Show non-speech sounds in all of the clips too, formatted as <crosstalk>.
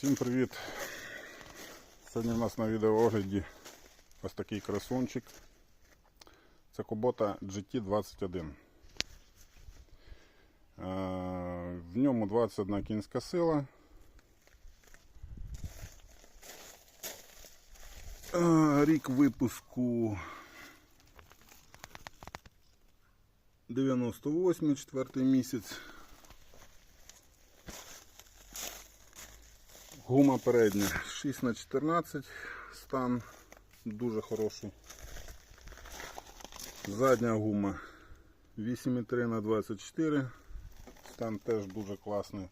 Всім привіт! Сьогодні в нас на відеоогляді ось такий красунчик. Це Кубота GT21. Е, В ньому 21 кінська сила. Е, Рік випуску 98 четвертий місяць. Гума передня 6 на 14 стан дуже хороший. Задня гума 8,3 на 24 стан теж дуже класний.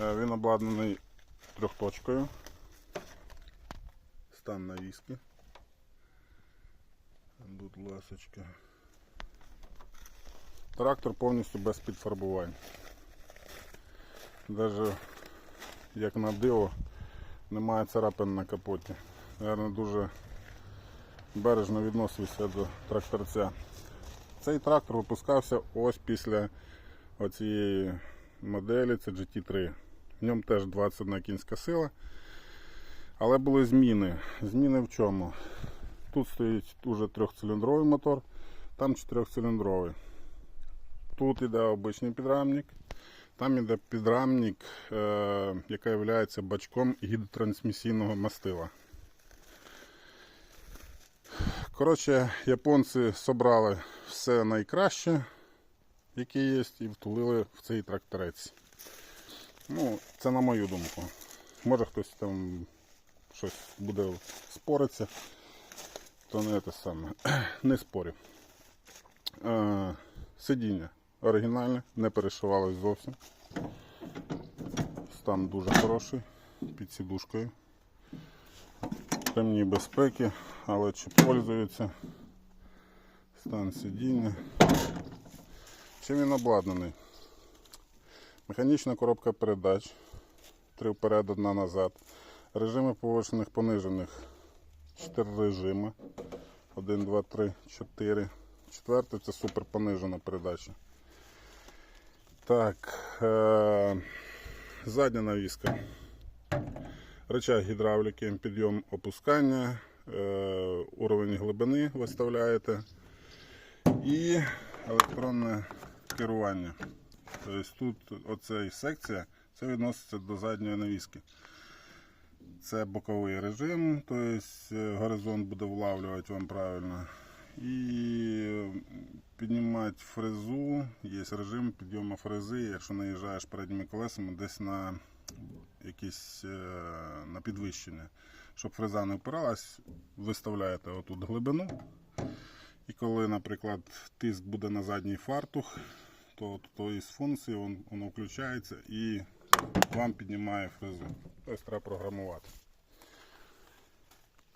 Е, Він обладнаний трьохточкою. Стан на віскі. Будь ласочка. Трактор повністю без підфарбувань. Даже як на диво немає царапин на капоті. Наверно, дуже бережно відносився до тракторця. Цей трактор випускався ось після оцієї моделі, це GT3. В ньому теж 21 кінська сила. Але були зміни. Зміни в чому? Тут стоїть уже трьохциліндровий мотор, там чотирьохциліндровий. Тут іде обичний підрамник. Там іде підрамник, е, який є бачком гідротрансмісійного мастила. Коротше, японці зібрали все найкраще, яке є, і втулили в цей тракторець. Ну, це на мою думку. Може хтось там щось буде споритися, то не те саме. <clears throat> Не спорю. Е, сидіння оригінальне, не перешивалось зовсім. Стан дуже хороший, під сідушкою. Ремні безпеки, але чи пользуються. Стан сидіння. Чим він обладнаний? Механічна коробка передач. Три вперед, одна назад. Режими повишених понижених. Чотири режими. 1, 2, 3, 4. Четвертий це супер понижена передача. Так, е- задня навіска. Рычаг гідравліки, підйом опускання, е- уровень глибини виставляєте і електронне керування. Тобто тут оцей секція це відноситься до задньої навіски. Це боковий режим, тобто е, горизонт буде влавлювати вам правильно. І піднімати фрезу, є режим підйому фрези, якщо наїжджаєш передніми колесами десь на якісь е, на підвищення. Щоб фреза не впиралась, виставляєте отут глибину. І коли, наприклад, тиск буде на задній фартух, то, то із функції воно, включається і вам піднімає фрезу. Тобто треба програмувати.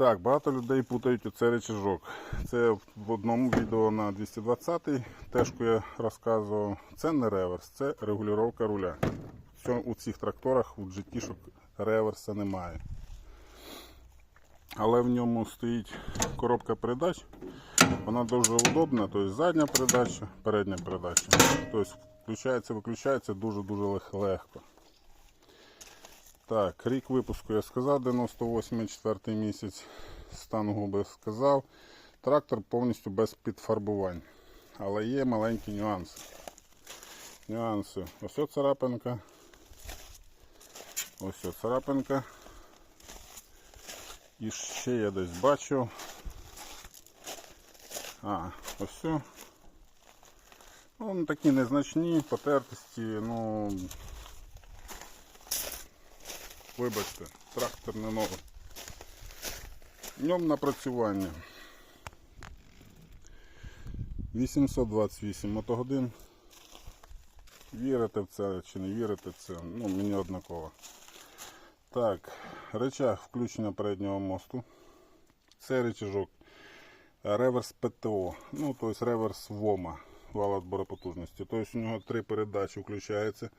Так, багато людей путають оцей речажок. Це в одному відео на 220-й тежку я розказував. Це не реверс, це регулювання руля. У цих тракторах у GT реверса немає. Але в ньому стоїть коробка передач. Вона дуже удобна, тобто задня передача, передня передача. Тобто включається, виключається дуже-дуже легко. Так, рік випуску я сказав, 98 четвертий місяць. Стан губи сказав. Трактор повністю без підфарбувань. Але є маленькі нюанси. Нюанси. Ось о царапинка. Ось о царапинка. І ще я десь бачу. А, ось все. Ну, такі незначні, потертості, ну. Вибачте, трактор не новий. В ньому напрацювання. 828 мотогодин. Вірите в це чи не вірите в це, ну мені однаково. Так, речах включення переднього мосту. Це речажок реверс ПТО, ну тобто реверс ВОМа, вал відбору потужності. Тобто у нього три передачі включаються.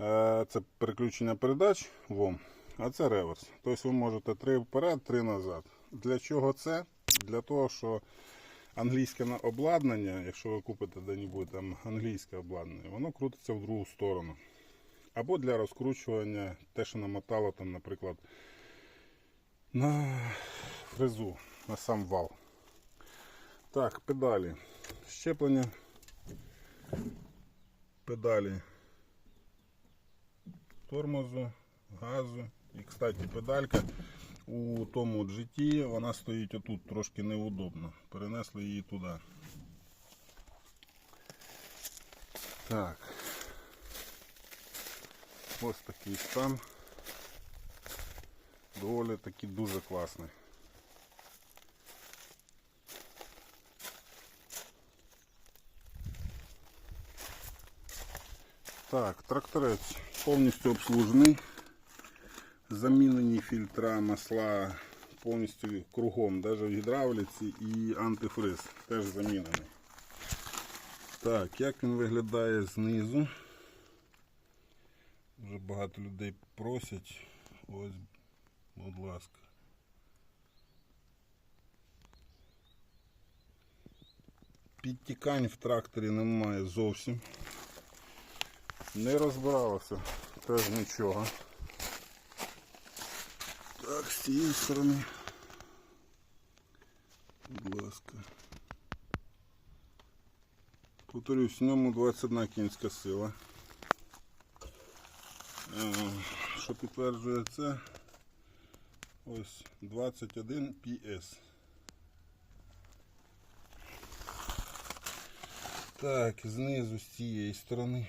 Е, Це переключення передач ВОМ, а це реверс. Тобто ви можете три вперед, три назад. Для чого це? Для того, що англійське обладнання, якщо ви купите де-небудь там англійське обладнання, воно крутиться в другу сторону. Або для розкручування те, що намотало там, наприклад, на фрезу, на сам вал. Так, педалі. Щеплення. Педалі тормозу, газу. І, кстати, педалька у тому GT вона стоїть отут трошки неудобно. Перенесли її туди. Так. Ось такий стан. Доволі таки дуже класний. Так, тракторець повністю обслужений. Замінені фільтра, масла повністю кругом, навіть в гідравліці і антифриз теж замінений. Так, як він виглядає знизу? Вже багато людей просять. Ось, будь ласка. Підтікань в тракторі немає зовсім. Не розбиралося теж нічого. Так, з цієї сторони. Будь ласка. Повторюсь, в ньому 21 кінська сила. Е, Що підтверджує це? Ось 21 PS. Так, знизу з цієї сторони.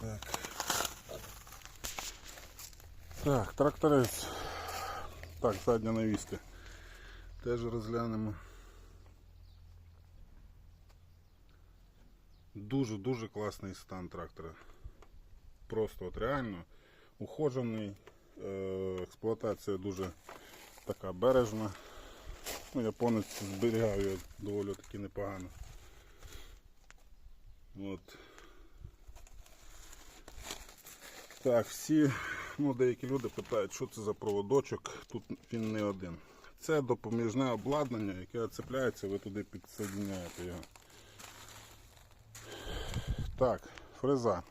Так. Так, тракторець. Так, задня навіска. Теж розглянемо. Дуже-дуже класний стан трактора. Просто от реально ухожений. Е, Експлуатація дуже така бережна. Ну, японець зберігав його доволі таки непогано. От. Так, всі, ну деякі люди питають, що це за проводочок, тут він не один. Це допоміжне обладнання, яке цепляється, ви туди підсоединяєте його. Так, фреза.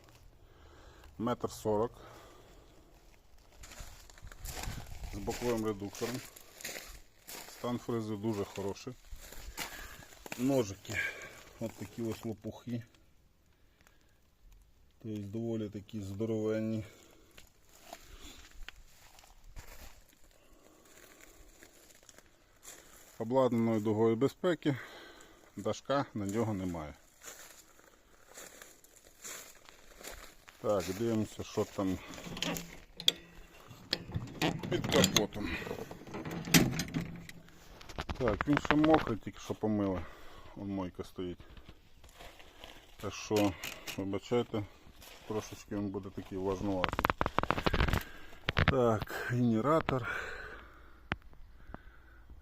Метр сорок. З боковим редуктором. Стан фрези дуже хороший. Ножики. От такі ось лопухи. Тобто доволі такі здоровенні. Обладнаною дугою безпеки, дашка на нього немає. Так, дивимося, що там під капотом. Так, він ще мокрий, тільки що помили. Вон мойка стоїть. Так що, вибачайте, трошечки він буде такий влажнуватий. Так, генератор,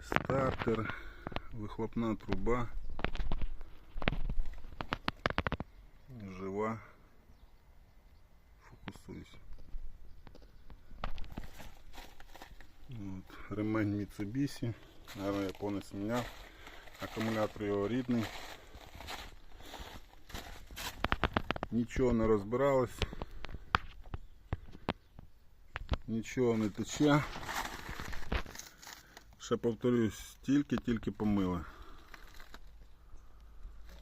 стартер, вихлопна труба. Жива. Фокусуюсь. От, ремень Mitsubishi. Наверное, японець міняв. Акумулятор його рідний. Нічого не розбиралось. Нічого не тече. Ще повторюсь, тільки-тільки помили.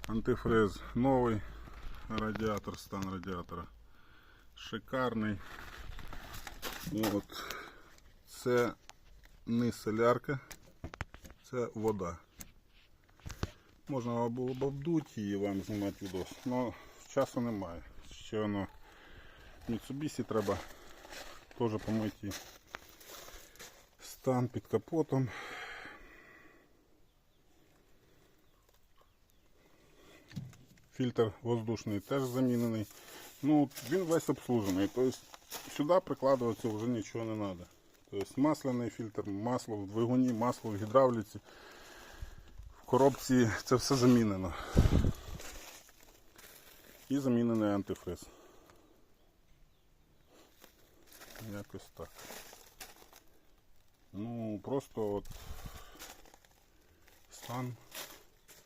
Антифриз новий, радіатор, стан радіатора. Шикарний. От. Це не солярка, це вода. Можна було б обдути і вам знімати відос, але часу немає. Ще воно Mitsubishi треба теж помити стан під капотом. Фільтр воздушний теж замінений. Ну, він весь обслужений. Тобто сюди прикладуватися вже нічого не треба. Тобто масляний фільтр, масло в двигуні, масло в гідравліці. В коробці це все замінено. І замінений антифриз. Якось так. Ну, просто от Стан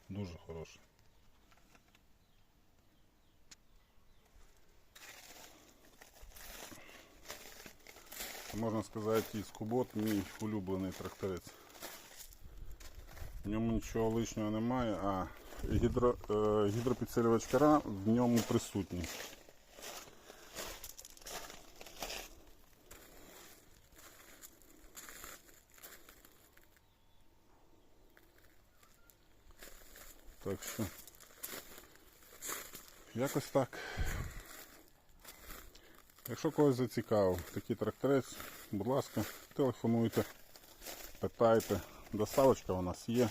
дуже хороший. Можна сказати, із Кубот мій улюблений тракторець. В ньому нічого лишнього немає, а гідро, е, гідропідсилювач кара в ньому присутній. Так що якось так. Якщо когось зацікавив такий тракторець, будь ласка, телефонуйте, питайте. Доставочка у нас є.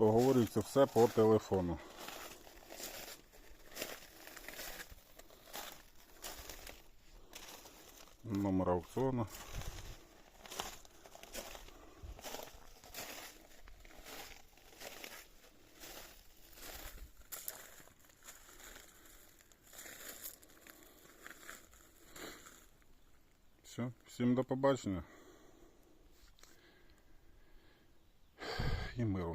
Оговорюється все по телефону. Номер аукціону. Все, всім до побачення. І миру.